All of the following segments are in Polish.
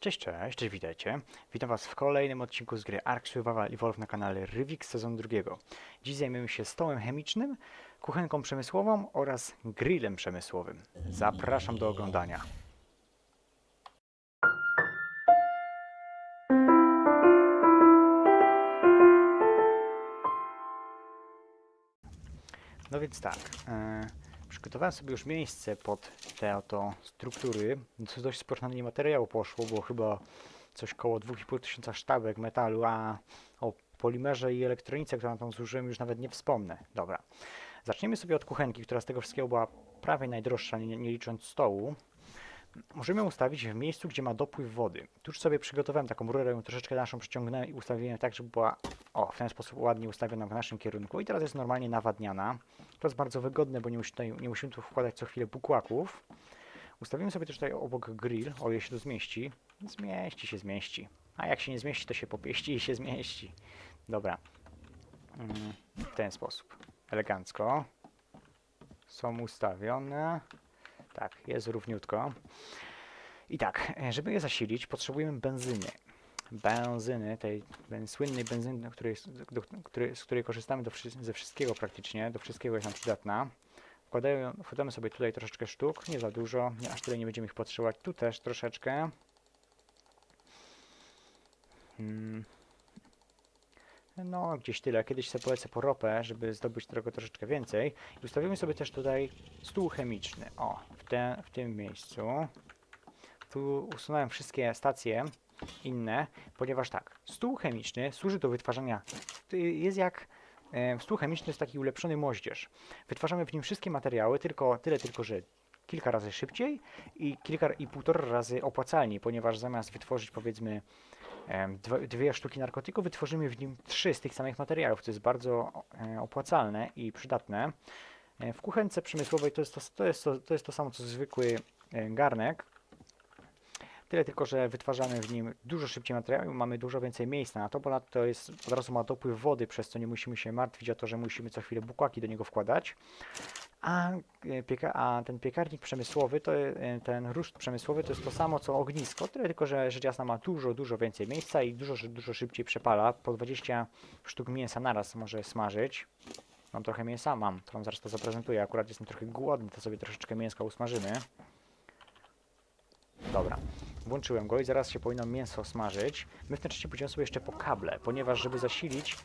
Cześć, cześć, cześć, witajcie. Witam Was w kolejnym odcinku z gry Ark Survival Evolve na kanale Rivik sezon drugiego. Dziś zajmiemy się stołem chemicznym, kuchenką przemysłową oraz grillem przemysłowym. Zapraszam do oglądania. No więc tak, e, przygotowałem sobie już miejsce pod te oto struktury. Co dość sporo na nie materiału poszło, bo chyba coś koło 2,5 tysiąca sztabek metalu, a o polimerze i elektronice, którą tam zużyłem, już nawet nie wspomnę. Dobra, zaczniemy sobie od kuchenki, która z tego wszystkiego była prawie najdroższa, nie, nie licząc stołu. Możemy ustawić w miejscu, gdzie ma dopływ wody. Tuż sobie przygotowałem taką rurę, ją troszeczkę naszą przyciągnąłem i ustawiłem tak, żeby była o, w ten sposób ładnie ustawiona w naszym kierunku. I teraz jest normalnie nawadniana. To jest bardzo wygodne, bo nie, musi tutaj, nie musimy tu wkładać co chwilę bukłaków. Ustawimy sobie też tutaj obok grill, o ile się to zmieści. Zmieści się, zmieści. A jak się nie zmieści, to się popieści i się zmieści. Dobra. Mm, W ten sposób. Elegancko. Są ustawione. Tak, jest równiutko. I tak, e, żeby je zasilić, potrzebujemy benzyny. Benzyny, tej ben, słynnej benzyny, do, której, z której korzystamy do, ze wszystkiego praktycznie, do wszystkiego jest nam przydatna. Wkładają, wkładamy sobie tutaj troszeczkę sztuk, nie za dużo, nie, aż tyle nie będziemy ich potrzebować. Tu też troszeczkę. Hmm. No, gdzieś tyle. Kiedyś sobie polecę po ropę, żeby zdobyć tego troszeczkę więcej. I ustawimy sobie też tutaj stół chemiczny. O, w, te, w tym miejscu. Tu usunąłem wszystkie stacje inne, ponieważ tak, stół chemiczny służy do wytwarzania, jest jak, e, stół chemiczny jest taki ulepszony moździerz. Wytwarzamy w nim wszystkie materiały, tylko tyle tylko, że kilka razy szybciej i kilka i półtora razy opłacalniej, ponieważ zamiast wytworzyć powiedzmy dwie sztuki narkotyku, wytworzymy w nim trzy z tych samych materiałów, co jest bardzo e, opłacalne i przydatne. E, W kuchence przemysłowej to jest to, to, jest to, to jest to samo co zwykły e, garnek, Tyle tylko, że wytwarzamy w nim dużo szybciej materiału mamy dużo więcej miejsca na to, bo to jest od razu ma dopływ wody, przez co nie musimy się martwić o to, że musimy co chwilę bukłaki do niego wkładać. A, e, a ten piekarnik przemysłowy, to, e, ten ruszt przemysłowy to jest to samo co ognisko, tyle tylko, że rzecz jasna ma dużo, dużo więcej miejsca i dużo, dużo szybciej przepala. Po 20 sztuk mięsa naraz może smażyć. Mam trochę mięsa, mam, to wam zaraz to zaprezentuję. Akurat jestem trochę głodny, to sobie troszeczkę mięska usmażymy. Dobra, włączyłem go i zaraz się powinno mięso smażyć. My w tym czasie pójdziemy sobie jeszcze po kable, ponieważ żeby zasilić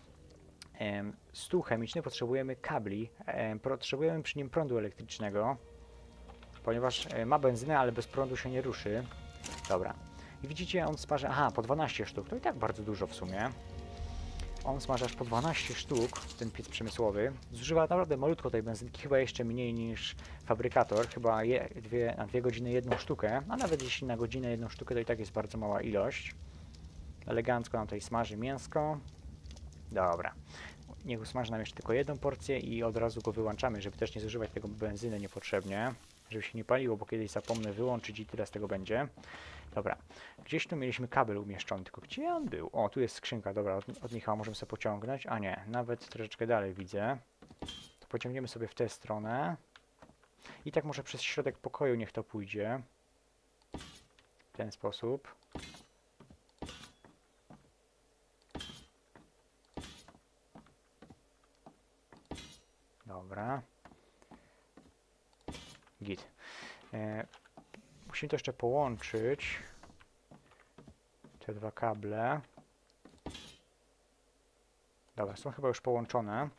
stół chemiczny potrzebujemy kabli, em, potrzebujemy przy nim prądu elektrycznego, ponieważ e, ma benzynę, ale bez prądu się nie ruszy. Dobra. I widzicie, on smaży, aha, po 12 sztuk, to i tak bardzo dużo w sumie. On smaży aż po 12 sztuk, ten piec przemysłowy. Zużywa naprawdę malutko tej benzynki, chyba jeszcze mniej niż fabrykator, chyba je, dwie, na dwie godziny jedną sztukę, a nawet jeśli na godzinę jedną sztukę, to i tak jest bardzo mała ilość. Elegancko nam tutaj smaży mięsko. Dobra. Niech usmaży nam jeszcze tylko jedną porcję i od razu go wyłączamy, żeby też nie zużywać tego benzyny niepotrzebnie, żeby się nie paliło, bo kiedyś zapomnę wyłączyć i tyle z tego będzie. Dobra, gdzieś tu mieliśmy kabel umieszczony, tylko gdzie on był? O, tu jest skrzynka, dobra, od, od chyba możemy sobie pociągnąć, a nie, nawet troszeczkę dalej widzę. To pociągniemy sobie w tę stronę. I tak może przez środek pokoju niech to pójdzie. W ten sposób. Dobra. Git. E, musimy to jeszcze połączyć. Te dwa kable. Dobra, są chyba już połączone.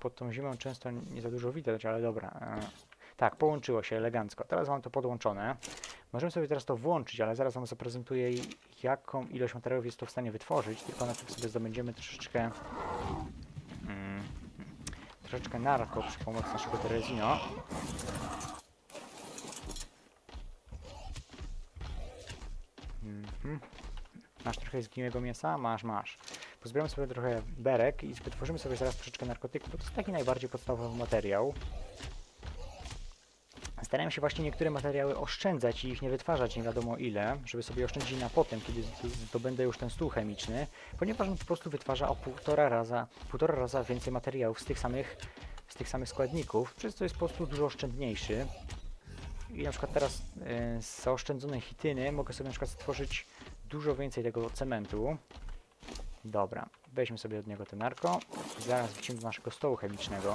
Pod tą zimą często nie za dużo widać, ale dobra. E, tak, połączyło się elegancko. Teraz mam to podłączone. Możemy sobie teraz to włączyć, ale zaraz Wam zaprezentuję jaką ilość materiałów jest to w stanie wytworzyć. Tylko na tym sobie zdobędziemy troszeczkę troszeczkę narko przy pomocy naszego Terezino. Mhm. Masz trochę zgniłego mięsa? Masz, masz. Pozbieramy sobie trochę berek i wytworzymy sobie zaraz troszeczkę narkotyku, bo to jest taki najbardziej podstawowy materiał. Starałem się właśnie niektóre materiały oszczędzać i ich nie wytwarzać nie wiadomo ile, żeby sobie oszczędzić na potem, kiedy zdobędę już ten stół chemiczny, ponieważ on po prostu wytwarza o półtora raza, półtora raza więcej materiałów z tych samych, z tych samych składników, przez co jest po prostu dużo oszczędniejszy. I na przykład teraz e, z zaoszczędzonej chityny mogę sobie na przykład stworzyć dużo więcej tego cementu. Dobra, weźmy sobie od niego ten narko. Zaraz wrócimy do naszego stołu chemicznego.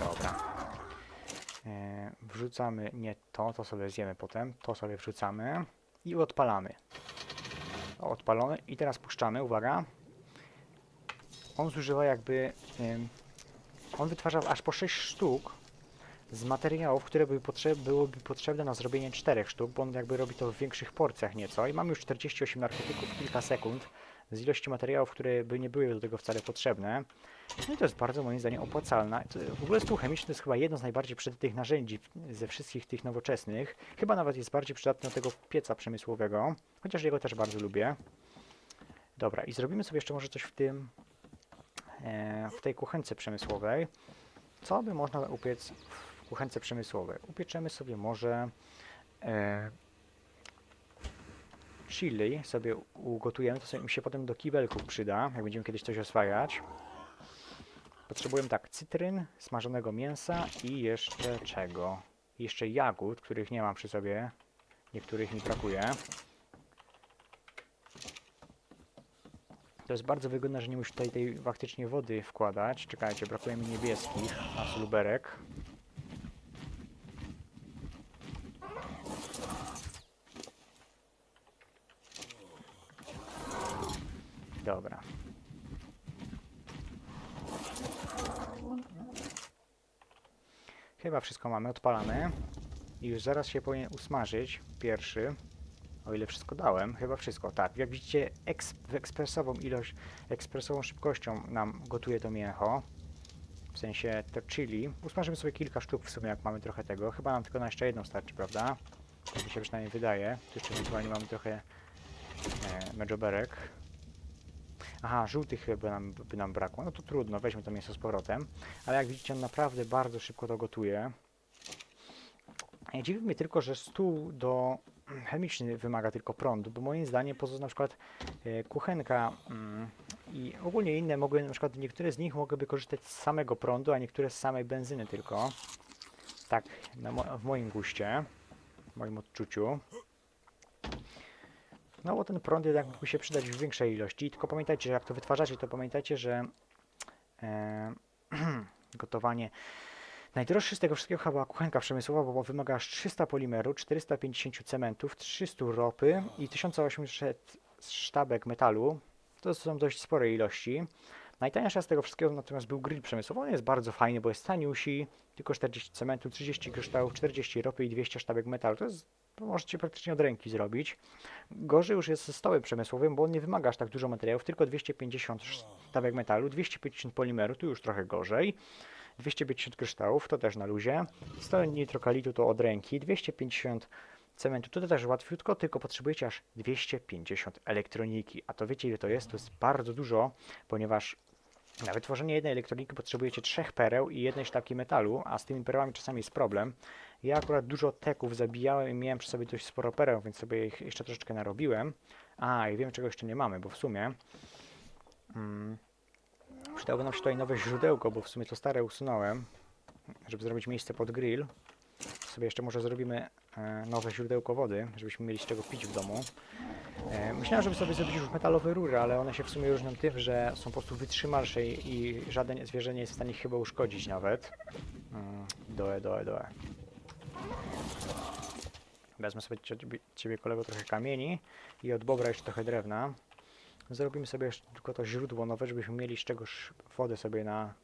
Dobra. E, wrzucamy nie to, to sobie zjemy potem. To sobie wrzucamy i odpalamy. Odpalony i teraz puszczamy, uwaga. On zużywa jakby. ym, on wytwarza aż po 6 sztuk z materiałów, które by potrze byłyby potrzebne na zrobienie 4 sztuk, bo on jakby robi to w większych porcjach nieco. I mamy już 48 narkotyków w kilka sekund z ilości materiałów, które by nie były do tego wcale potrzebne. No i to jest bardzo moim zdaniem opłacalne. W ogóle stół chemiczny to jest chyba jedno z najbardziej przydatnych narzędzi ze wszystkich tych nowoczesnych. Chyba nawet jest bardziej przydatny do tego pieca przemysłowego, chociaż jego też bardzo lubię. Dobra, i zrobimy sobie jeszcze może coś w tym, e, w tej kuchence przemysłowej. Co by można upiec w kuchence przemysłowej? Upieczemy sobie może e, chili, sobie ugotujemy, to sobie mi się potem do kibelków przyda, jak będziemy kiedyś coś oswajać. Potrzebujemy tak, cytryn, smażonego mięsa i jeszcze czego? Jeszcze jagód, których nie mam przy sobie. Niektórych mi brakuje. To jest bardzo wygodne, że nie muszę tutaj tej faktycznie wody wkładać. Czekajcie, brakuje mi niebieskich, a suluberek. Dobra. Chyba wszystko mamy odpalane. I już zaraz się powinien usmażyć pierwszy. O ile wszystko dałem, chyba wszystko. Tak, jak widzicie, eks w ekspresową ilość, ekspresową szybkością nam gotuje to mięcho. W sensie to chili. Usmażymy sobie kilka sztuk w sumie, jak mamy trochę tego. Chyba nam tylko na jeszcze jedną starczy, prawda? Tak mi się przynajmniej wydaje. Tu jeszcze ewentualnie mamy trochę e, medżoberek. Aha, żółtych chyba nam, by nam brakło. No to trudno, weźmy to mięso z powrotem. Ale jak widzicie, on naprawdę bardzo szybko to gotuje. E, Dziwi mnie tylko, że stół do chemiczny wymaga tylko prądu, bo moim zdaniem poza na przykład e, kuchenka mm, i ogólnie inne mogły, na przykład niektóre z nich mogłyby korzystać z samego prądu, a niektóre z samej benzyny tylko. Tak, mo w moim guście, w moim odczuciu. No bo ten prąd jednak mógłby się przydać w większej ilości. Tylko pamiętajcie, że jak to wytwarzacie, to pamiętajcie, że e, gotowanie Najdroższy z tego wszystkiego chyba kuchenka przemysłowa, bo wymaga aż 300 polimeru, 450 cementów, 300 ropy i 1800 sztabek metalu. To są dość spore ilości. Najtańsza z tego wszystkiego natomiast był grill przemysłowy. On jest bardzo fajny, bo jest taniusi, tylko 40 cementu, 30 kryształów, 40 ropy i 200 sztabek metalu. To jest, możecie praktycznie od ręki zrobić. Gorzej już jest ze stołem przemysłowym, bo on nie wymaga aż tak dużo materiałów, tylko 250 sztabek metalu, 250 polimeru, tu już trochę gorzej. 250 kryształów, to też na luzie. 100 nitrokalitu to od ręki, 250 cementu, to też łatwiutko, tylko potrzebujecie aż 250 elektroniki. A to wiecie ile to jest? To jest bardzo dużo, ponieważ na wytworzenie jednej elektroniki potrzebujecie trzech pereł i jednej sztabki metalu, a z tymi perłami czasami jest problem. Ja akurat dużo teków zabijałem i miałem przy sobie dość sporo pereł, więc sobie ich jeszcze troszeczkę narobiłem. A, i wiem czego jeszcze nie mamy, bo w sumie... Mm, Przydałoby nam się tutaj nowe źródełko, bo w sumie to stare usunąłem, żeby zrobić miejsce pod grill. Sobie jeszcze może zrobimy e, nowe źródełko wody, żebyśmy mieli z czego pić w domu. E, myślałem, żeby sobie zrobić już metalowe rury, ale one się w sumie różnią tym, że są po prostu wytrzymalsze i, żaden zwierzę nie jest w stanie ich chyba uszkodzić nawet. Mm, doe, doe, doe. Wezmę sobie ciebie, ciebie kolego trochę kamieni i od bobra jeszcze trochę drewna. Zrobimy sobie jeszcze tylko to źródło nowe, żebyśmy mieli z czegoś wodę sobie na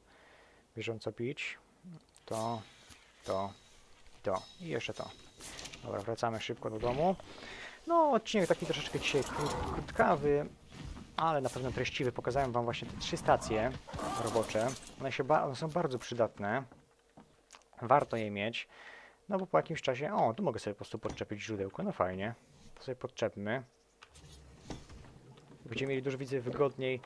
bieżąco pić. To, to, to i jeszcze to. Dobra, wracamy szybko do domu. No, odcinek taki troszeczkę dzisiaj krót, krótkawy, ale na pewno treściwy. Pokazałem Wam właśnie te trzy stacje robocze. One, się one są bardzo przydatne. Warto je mieć. No bo po jakimś czasie, o, tu mogę sobie po prostu podczepić źródełko, no fajnie. To sobie podczepmy. Będziemy mieli dużo widzę wygodniej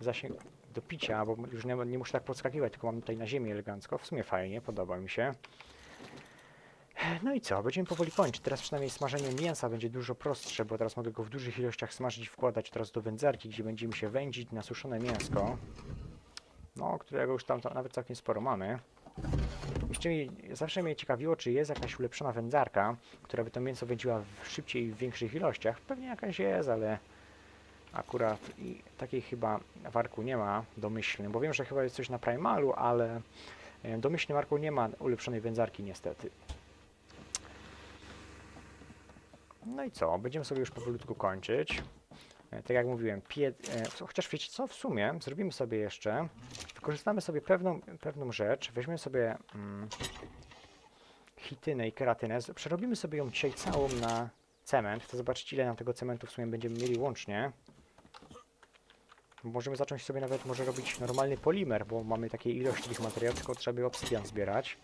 zasięg do picia, bo już nie, nie muszę tak podskakiwać, tylko mam tutaj na ziemi elegancko. W sumie fajnie, podoba mi się. No i co, będziemy powoli kończyć. Teraz przynajmniej smażenie mięsa będzie dużo prostsze, bo teraz mogę go w dużych ilościach smażyć i wkładać teraz do wędzarki, gdzie będzie mi się wędzić na suszone mięsko. no, którego już tam, tam nawet całkiem sporo mamy. Jeszcze mi, zawsze mnie ciekawiło, czy jest jakaś ulepszona wędzarka, która by to mięso wędziła w- szybciej i w większych ilościach. Pewnie jakaś jest, ale akurat i takiej chyba w Arku nie ma domyślnym, bo wiem, że chyba jest coś na Primalu, ale e, domyślnym Arku nie ma ulepszonej wędzarki niestety. No i co? Będziemy sobie już powolutku kończyć. E, Tak jak mówiłem, e, chociaż wiecie co, w sumie zrobimy sobie jeszcze, wykorzystamy sobie pewną, pewną rzecz, weźmiemy sobie mm, chitynę i keratynę, przerobimy sobie ją dzisiaj całą na cement, chcę zobaczyć ile nam tego cementu w sumie będziemy mieli łącznie. Możemy zacząć sobie nawet może robić normalny polimer, bo mamy takiej ilości tych materiałów, tylko trzeba by obsydian zbierać.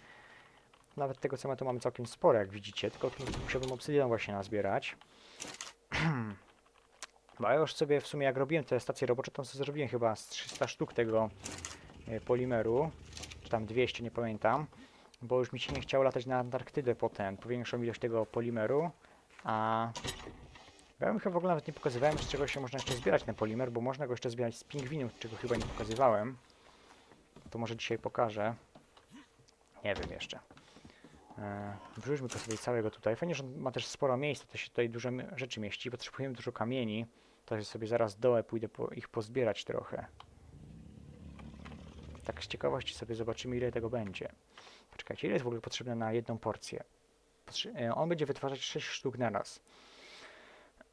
Nawet tego cementu mamy całkiem sporo, jak widzicie, tylko musiałbym obsydian właśnie nazbierać. Bo ja już sobie w sumie jak robiłem te stacje robocze, to sobie zrobiłem chyba z 300 sztuk tego e, polimeru, czy tam 200, nie pamiętam, bo już mi się nie chciało latać na Antarktydę po ten, po większą ilość tego polimeru, a ja bym chyba w ogóle nawet nie pokazywałem, z czego się można jeszcze zbierać ten polimer, bo można go jeszcze zbierać z pingwinów, czego chyba nie pokazywałem. To może dzisiaj pokażę. Nie wiem jeszcze. E, Wrzućmy go sobie całego tutaj. Fajnie, że ma też sporo miejsca, to się tutaj dużo rzeczy mieści. Potrzebujemy dużo kamieni. To sobie zaraz dołę pójdę po, ich pozbierać trochę. Tak z ciekawości sobie zobaczymy ile tego będzie. Poczekajcie, ile jest w ogóle potrzebne na jedną porcję? E, on będzie wytwarzać 6 sztuk na raz.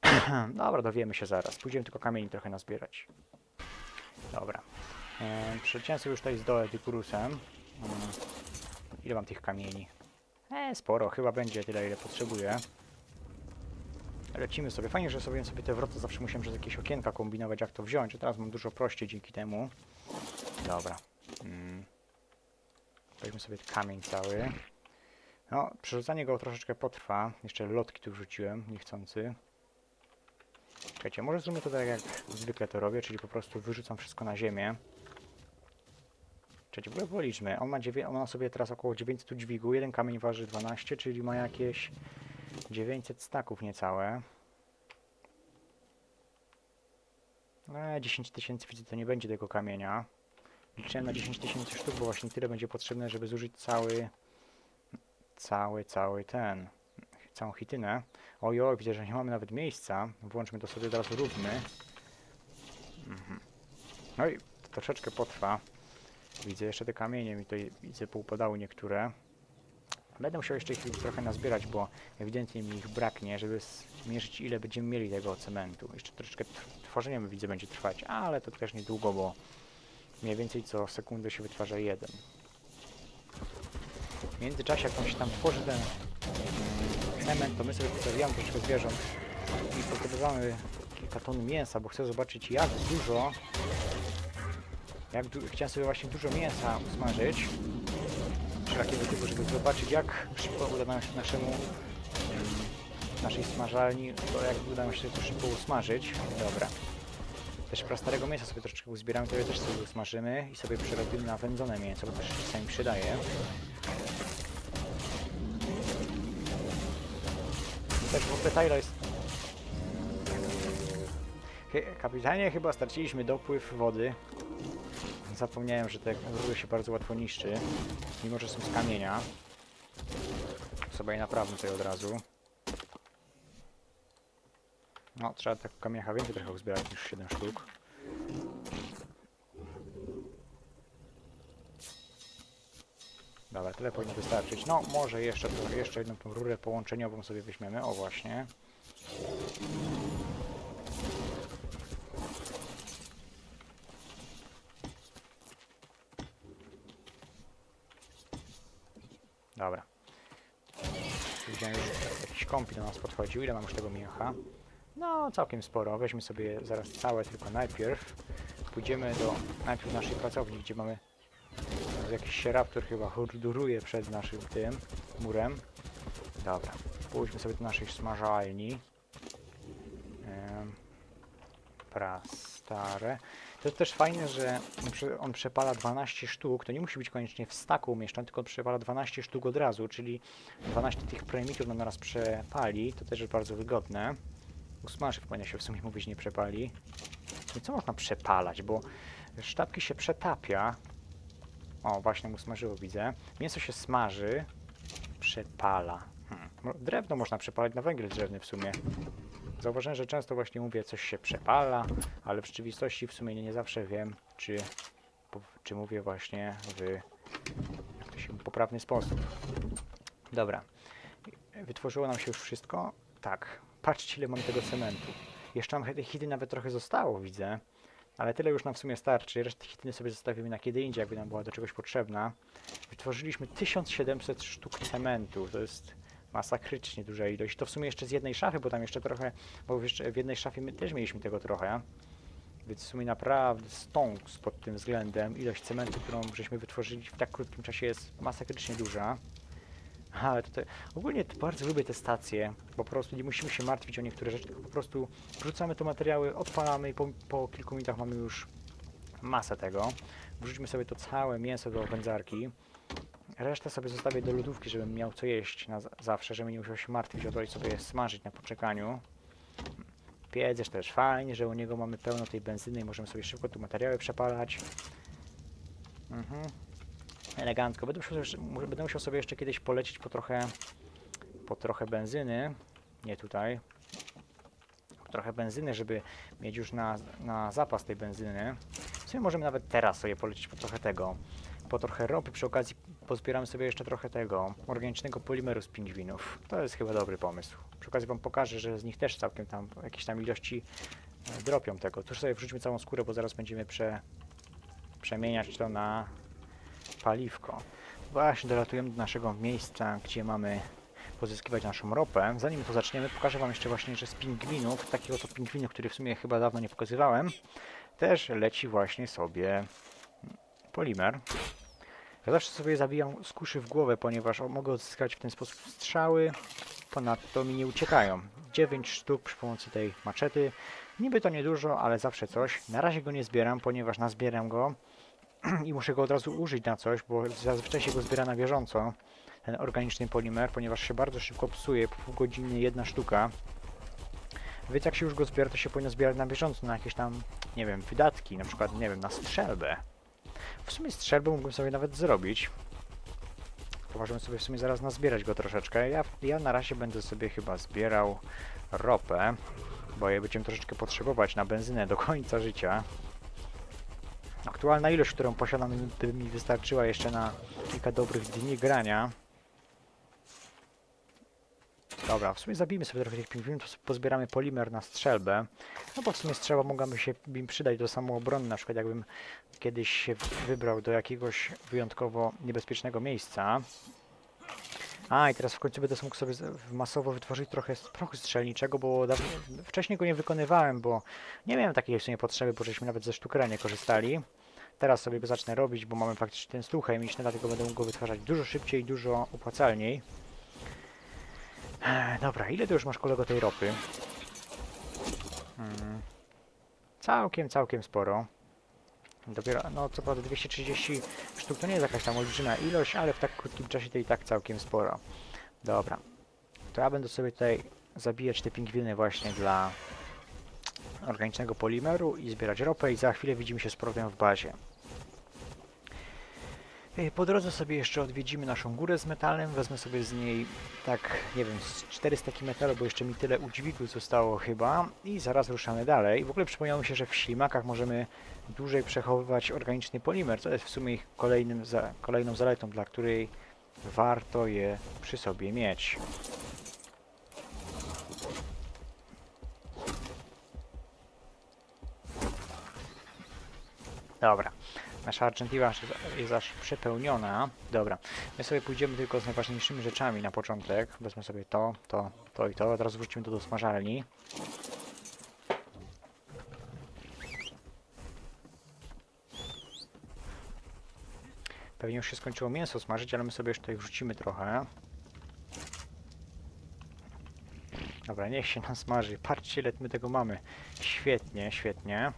Dobra, dowiemy się zaraz. Pójdziemy tylko kamieni trochę nazbierać. Dobra. E, Przeleciałem sobie już tutaj z dołę Dykurusem. Mm. Ile mam tych kamieni? E, sporo, chyba będzie tyle, ile potrzebuję. Lecimy sobie. Fajnie, że sobie, sobie te wrota zawsze musiałem przez jakieś okienka kombinować, jak to wziąć. A teraz mam dużo prościej dzięki temu. Dobra. Mm. Weźmy sobie kamień cały. No, przerzucanie go troszeczkę potrwa. Jeszcze lotki tu wrzuciłem, niechcący. Czekajcie, może zróbmy to tak jak zwykle to robię, czyli po prostu wyrzucam wszystko na ziemię. Czekajcie, w ogóle policzmy. On ma, on ma sobie teraz około 900 dźwigu, jeden kamień waży 12, czyli ma jakieś 900 staków niecałe. No, 10 tysięcy widzę, to nie będzie tego kamienia. Liczyłem na 10 tysięcy sztuk, bo właśnie tyle będzie potrzebne, żeby zużyć cały, cały, cały ten, całą hitynę. Ojoj, widzę, że nie mamy nawet miejsca. Włączmy to sobie, teraz róbmy. Mhm. No i to troszeczkę potrwa. Widzę jeszcze te kamienie mi tutaj, widzę, poupadały niektóre. Będę musiał jeszcze ich trochę nazbierać, bo ewidentnie mi ich braknie, żeby zmierzyć ile będziemy mieli tego cementu. Jeszcze troszeczkę tw- tworzenie widzę będzie trwać, ale to też niedługo, bo mniej więcej co sekundę się wytwarza jeden. W międzyczasie jak on się tam tworzy ten cement, to my sobie pozabijamy troszeczkę zwierząt i pozbywamy kilka ton mięsa, bo chcę zobaczyć jak dużo chciałem sobie właśnie dużo mięsa usmażyć wszelakiego typu, żeby zobaczyć jak szybko uda nam się naszemu naszej smażalni, to jak uda nam się to szybko usmażyć. Dobra. Też prastarego mięsa sobie troszeczkę uzbieramy, to je też sobie usmażymy i sobie przerobimy na wędzone mięso, bo też czasami przydaje. Też w ogóle Tyler jest... Kapitanie, chyba straciliśmy dopływ wody. Zapomniałem, że te rury się bardzo łatwo niszczy, mimo że są z kamienia. Sobie je naprawmy tutaj od razu. No, trzeba tak kamienia więcej trochę uzbierać niż 7 sztuk. Dobra, tyle powinno wystarczyć. No, może jeszcze, jeszcze jedną tą rurę połączeniową sobie weźmiemy. O, właśnie. Dobra. Widziałem, że jakiś kompi do nas podchodził. Ile mam już tego mięcha? No, całkiem sporo. Weźmy sobie zaraz całe, tylko najpierw pójdziemy do najpierw naszej pracowni, gdzie mamy jakiś sieraptor chyba hurduruje przed naszym tym murem. Dobra, pójdźmy sobie do naszej smażalni. Em, Prastare. To jest też fajne, że on, prze, on przepala 12 sztuk. To nie musi być koniecznie w staku umieszczony, tylko przepala 12 sztuk od razu, czyli 12 tych premitów nam naraz przepali. To też jest bardzo wygodne. Usmaży powinno się w sumie mówić, nie przepali. I co można przepalać, bo Sztabki się przetapia. O, właśnie mu smażyło, widzę. Mięso się smaży. Przepala. Hmm. Drewno można przepalać na węgiel drzewny w sumie. Zauważyłem, że często właśnie mówię, coś się przepala, ale w rzeczywistości w sumie nie, zawsze wiem, czy, czy mówię właśnie w poprawny sposób. Dobra. Wytworzyło nam się już wszystko? Tak. Patrzcie, ile mamy tego cementu. Jeszcze nam chidy nawet trochę zostało, widzę. Ale tyle już nam w sumie starczy. Resztę chityny sobie zostawimy na kiedy indziej, jakby nam była do czegoś potrzebna. Wytworzyliśmy 1700 sztuk cementu. To jest masakrycznie duża ilość. To w sumie jeszcze z jednej szafy, bo tam jeszcze trochę, bo jeszcze w jednej szafie my też mieliśmy tego trochę. Więc w sumie naprawdę stonks pod tym względem. Ilość cementu, którą żeśmy wytworzyli w tak krótkim czasie jest masakrycznie duża. Ale tutaj ogólnie bardzo lubię te stacje, po prostu nie musimy się martwić o niektóre rzeczy, tylko po prostu wrzucamy te materiały, odpalamy i po, po kilku minutach mamy już masę tego. Wrzućmy sobie to całe mięso do wędzarki. Resztę sobie zostawię do lodówki, żebym miał co jeść na za- zawsze, żebym nie musiał się martwić o to i sobie smażyć na poczekaniu. Piedzesz też fajnie, że u niego mamy pełno tej benzyny i możemy sobie szybko tu materiały przepalać. Mhm. Elegancko. Będę musiał, będę musiał sobie jeszcze kiedyś polecić po trochę, po trochę benzyny. Nie tutaj. Po trochę benzyny, żeby mieć już na, na zapas tej benzyny. W sumie możemy nawet teraz sobie polecić po trochę tego. Po trochę ropy. Przy okazji pozbieramy sobie jeszcze trochę tego organicznego polimeru z pingwinów. To jest chyba dobry pomysł. Przy okazji wam pokażę, że z nich też całkiem tam jakieś tam ilości e, dropią tego. Tu sobie wrzućmy całą skórę, bo zaraz będziemy prze, przemieniać to na paliwko. Właśnie dolatujemy do naszego miejsca, gdzie mamy pozyskiwać naszą ropę. Zanim to zaczniemy, pokażę Wam jeszcze właśnie, że z pingwinów, takiego to pingwinu, który w sumie chyba dawno nie pokazywałem, też leci właśnie sobie polimer. Ja zawsze sobie zabijam z kuszy w głowę, ponieważ mogę odzyskać w ten sposób strzały, ponadto mi nie uciekają. 9 sztuk przy pomocy tej maczety. Niby to niedużo, ale zawsze coś. Na razie go nie zbieram, ponieważ nazbieram go i muszę go od razu użyć na coś, bo zazwyczaj się go zbiera na bieżąco, ten organiczny polimer, ponieważ się bardzo szybko psuje, po pół godziny jedna sztuka. Więc jak się już go zbiera, to się powinno zbierać na bieżąco, na jakieś tam, nie wiem, wydatki, na przykład, nie wiem, na strzelbę. W sumie strzelbę mógłbym sobie nawet zrobić. Możemy sobie w sumie zaraz nazbierać go troszeczkę. Ja, ja na razie będę sobie chyba zbierał ropę, bo je będziemy troszeczkę potrzebować na benzynę do końca życia. Aktualna ilość, którą posiadam, by mi wystarczyła jeszcze na kilka dobrych dni grania. Dobra, w sumie zabijmy sobie trochę tych pingwinów, pozbieramy polimer na strzelbę. No bo w sumie strzelba mogłaby się im przydać do samoobrony, na przykład jakbym kiedyś się wybrał do jakiegoś wyjątkowo niebezpiecznego miejsca. A, i teraz w końcu będę mógł sobie masowo wytworzyć trochę prochu strzelniczego, bo dawno, wcześniej go nie wykonywałem, bo nie miałem takiej w sumie potrzeby, bo żeśmy nawet ze sztukera nie korzystali. Teraz sobie go zacznę robić, bo mamy faktycznie ten stół chemiczny, dlatego będę mógł go wytwarzać dużo szybciej dużo opłacalniej. Ech, dobra, ile ty już masz kolego tej ropy? Hmm. Całkiem, całkiem sporo. Dopiero, no co prawda 230 sztuk to nie jest jakaś tam olbrzymia ilość, ale w tak krótkim czasie to i tak całkiem sporo. Dobra, to ja będę sobie tutaj zabijać te pingwiny właśnie dla organicznego polimeru i zbierać ropę i za chwilę widzimy się z powrotem w bazie. Ej, Po drodze sobie jeszcze odwiedzimy naszą górę z metalem, wezmę sobie z niej tak, nie wiem, z 400 taki metalu, bo jeszcze mi tyle udźwigu zostało chyba i zaraz ruszamy dalej. W ogóle przypomniało mi się, że w ślimakach możemy dłużej przechowywać organiczny polimer, co jest w sumie ich kolejnym kolejną zaletą, dla której warto je przy sobie mieć. Dobra, nasza Argentina jest aż przepełniona. Dobra, my sobie pójdziemy tylko z najważniejszymi rzeczami na początek. Wezmę sobie to, to, to i to. Od razu wrócimy to do smażalni. Pewnie już się skończyło mięso smażyć, ale my sobie jeszcze tutaj wrzucimy trochę. Dobra, niech się nam smaży. Patrzcie, ile my tego mamy. Świetnie, świetnie.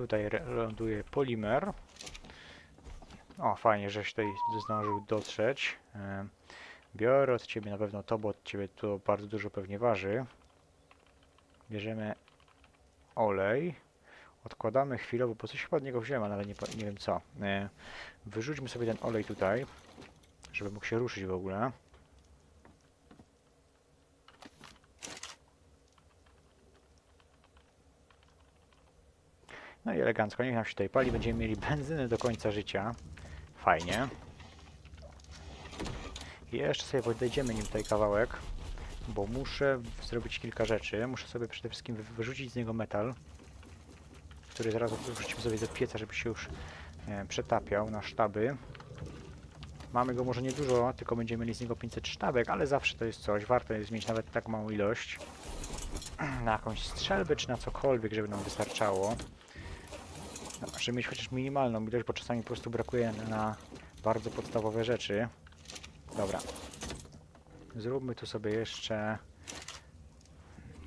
Tutaj ląduje polimer. O, fajnie, żeś tutaj zdążył dotrzeć. Biorę od ciebie na pewno to, bo od ciebie to bardzo dużo pewnie waży. Bierzemy olej. Odkładamy chwilowo, bo coś chyba od niego wziąłem, ale nie, nie wiem co. E, wyrzućmy sobie ten olej tutaj, żeby mógł się ruszyć w ogóle. No i elegancko, niech nam się tutaj pali, będziemy mieli benzynę do końca życia. Fajnie. I jeszcze sobie podejdziemy nim tutaj kawałek, bo muszę zrobić kilka rzeczy. Muszę sobie przede wszystkim wy- wyrzucić z niego metal, który zaraz wrzucimy sobie do pieca, żeby się już e, przetapiał na sztaby. Mamy go może niedużo, tylko będziemy mieli z niego 500 sztabek, ale zawsze to jest coś. Warto jest mieć nawet tak małą ilość na jakąś strzelbę czy na cokolwiek, żeby nam wystarczało. No, żeby mieć chociaż minimalną ilość, bo czasami po prostu brakuje na bardzo podstawowe rzeczy. Dobra. Zróbmy tu sobie jeszcze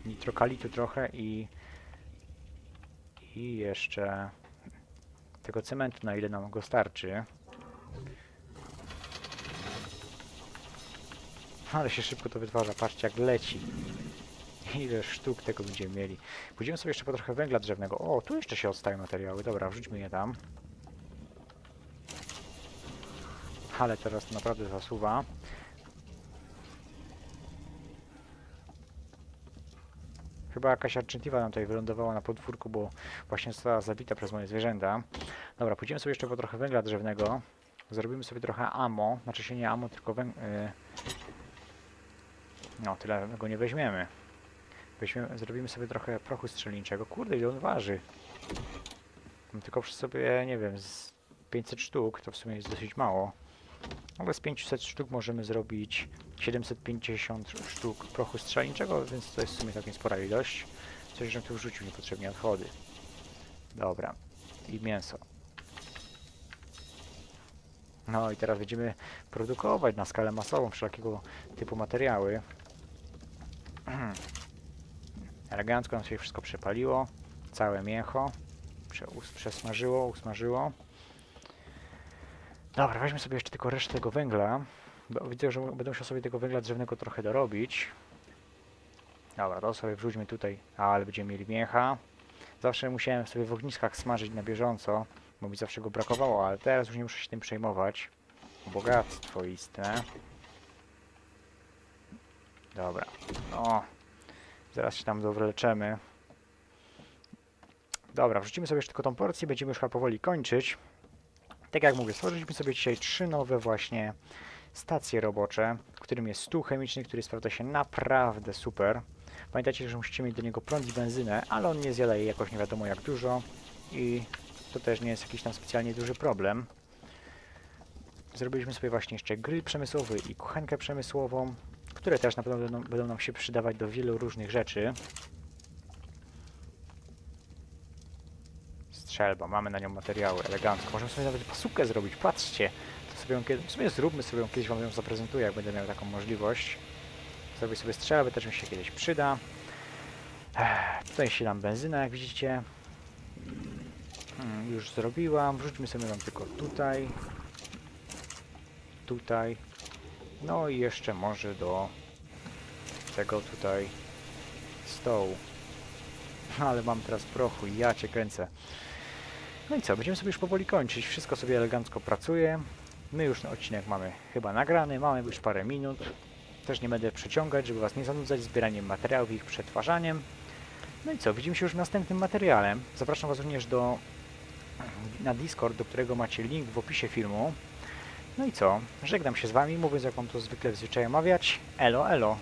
nitrokalitu trochę i i jeszcze tego cementu, na ile nam go starczy. Ale się szybko to wytwarza, patrzcie jak leci. Ile sztuk tego będziemy mieli. Pójdziemy sobie jeszcze po trochę węgla drzewnego. O, tu jeszcze się odstają materiały. Dobra, wrzućmy je tam. Ale teraz naprawdę zasuwa. Chyba jakaś Argentiva nam tutaj wylądowała na podwórku, bo właśnie została zabita przez moje zwierzęta. Dobra, pójdziemy sobie jeszcze po trochę węgla drzewnego. Zrobimy sobie trochę ammo. Znaczy się nie ammo, tylko węg... y, No, tyle go nie weźmiemy. Weźmiemy, zrobimy sobie trochę prochu strzelniczego. Kurde, ile on waży? Mam tylko przy sobie, nie wiem, z 500 sztuk, to w sumie jest dosyć mało. Ale z 500 sztuk możemy zrobić 750 sztuk prochu strzelniczego, więc to jest w sumie całkiem spora ilość. Coś, że tu wrzucił niepotrzebnie odchody. Dobra. I mięso. No i teraz będziemy produkować na skalę masową wszelkiego typu materiały. Elegancko nam się wszystko przepaliło. Całe mięcho. Prze przesmażyło, usmażyło. Dobra, weźmy sobie jeszcze tylko resztę tego węgla. Bo widzę, że będę musiał sobie tego węgla drzewnego trochę dorobić. Dobra, to sobie wrzućmy tutaj. Ale będziemy mieli mięcha. Zawsze musiałem sobie w ogniskach smażyć na bieżąco, bo mi zawsze go brakowało, ale teraz już nie muszę się tym przejmować. Bogactwo istne. Dobra. O, zaraz się tam dowleczemy. Dobra, wrzucimy sobie jeszcze tylko tą porcję, będziemy już chyba powoli kończyć. Tak jak mówię, stworzyliśmy sobie dzisiaj trzy nowe właśnie stacje robocze, w którym jest stół chemiczny, który sprawdza się naprawdę super. Pamiętajcie, że musicie mieć do niego prąd i benzynę, ale on nie zjada jej jakoś nie wiadomo jak dużo i to też nie jest jakiś tam specjalnie duży problem. Zrobiliśmy sobie właśnie jeszcze grill przemysłowy i kuchenkę przemysłową, które też na pewno będą, będą nam się przydawać do wielu różnych rzeczy. Strzelba, mamy na nią materiały, elegancko. Możemy sobie nawet pasukę zrobić, patrzcie. To sobie ją kiedy, w sumie zróbmy sobie ją kiedyś, wam ją zaprezentuję, jak będę miał taką możliwość. Zrobić sobie strzelbę, też mi się kiedyś przyda. Ech, tutaj się nam benzyna, jak widzicie. Hmm, już zrobiłam. Wrzućmy sobie ją tylko tutaj. Tutaj. No i jeszcze może do tego tutaj stołu. Ale mam teraz prochu i ja cię kręcę. No i co, będziemy sobie już powoli kończyć. Wszystko sobie elegancko pracuje. My już ten odcinek mamy chyba nagrany, mamy już parę minut. Też nie będę przeciągać, żeby Was nie zanudzać zbieraniem materiałów i ich przetwarzaniem. No i co, widzimy się już w następnym materiale. Zapraszam Was również do, na Discord, do którego macie link w opisie filmu. No i co, żegnam się z Wami, mówiąc jak Wam to zwykle w zwyczaju mawiać. Elo, elo.